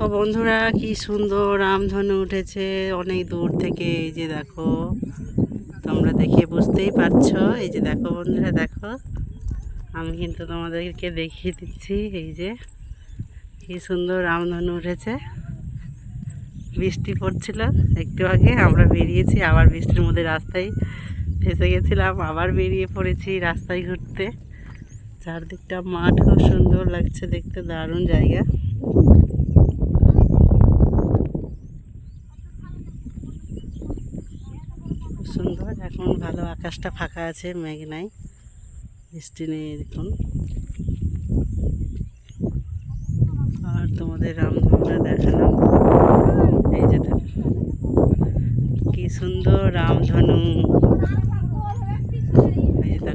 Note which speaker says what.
Speaker 1: দেখো বন্ধুরা, কি সুন্দর রামধনু উঠেছে অনেক দূর থেকে, এই যে দেখো। তোমরা দেখে বুঝতেই পারছ, এই যে দেখো বন্ধুরা, দেখো। আমি কিন্তু তোমাদেরকে দেখিয়ে দিচ্ছি, এই যে। কি সুন্দর রামধনু উঠেছে। বৃষ্টি পড়ছিল একটু আগে, আমরা বেরিয়েছি, আবার বৃষ্টির মধ্যে রাস্তায় ফেসে গেছিলাম, আবার বেরিয়ে পড়েছি রাস্তায় ঘুরতে। চারদিকটা মাঠ, খুব সুন্দর লাগছে, দেখতে দারুণ জায়গা। সুন্দর। এখন ভালো আকাশটা ফাঁকা আছে, মেঘ নাই, বৃষ্টি নেই দেখুন আর তোমাদের রামধনুটা দেখালাম। এই যে কি সুন্দর রামধনু। এই যে